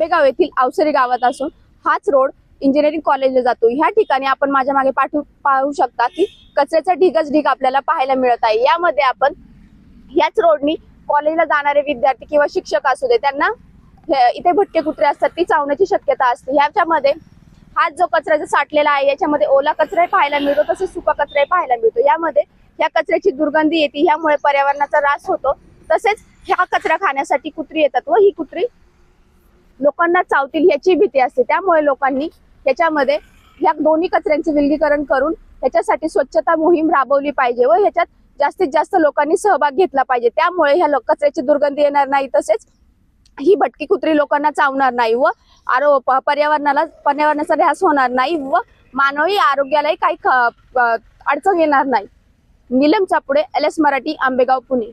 आंबेगाव येथील अवसरी गावात असून हाच रोड इंजिनिअरिंग कॉलेजला जातो. ह्या ठिकाणी आपण माझ्या मागे पाठवू पाहू शकता की कचऱ्याचा ढिगच ढीग आपल्याला पाहायला मिळत आहे. यामध्ये आपण याच रोडनी कॉलेजला जाणारे विद्यार्थी किंवा शिक्षक असू दे त्यांना इथे भटके कुत्रे असतात ती चावण्याची शक्यता असते. ह्याच्यामध्ये हा जो कचरा जो साठलेला आहे याच्यामध्ये ओला कचराही पाहायला मिळतो तसेच सुका कचराही पाहायला मिळतो. यामध्ये या कचऱ्याची दुर्गंधी येते ह्यामुळे पर्यावरणाचा ऱ्हास होतो. तसेच ह्या कचरा खाण्यासाठी कुत्री येतात व ही कुत्री लोकांना चावतील याची भीती असते. त्यामुळे लोकांनी याच्यामध्ये ह्या दोन्ही कचऱ्यांचे विलगीकरण करून ह्याच्यासाठी स्वच्छता मोहीम राबवली पाहिजे व ह्याच्यात जास्तीत जास्त लोकांनी सहभाग घेतला पाहिजे. त्यामुळे ह्या कचऱ्याची दुर्गंधी येणार नाही तसेच ही भटकी कुत्री लोकांना चावणार नाही व आरो पर्यावरणाला पर्यावरणाचा ऱ्हास होणार नाही व मानवी आरोग्यालाही काही अडचण येणार नाही. Neelam Chapude L S Marathi Ambegaon Pune.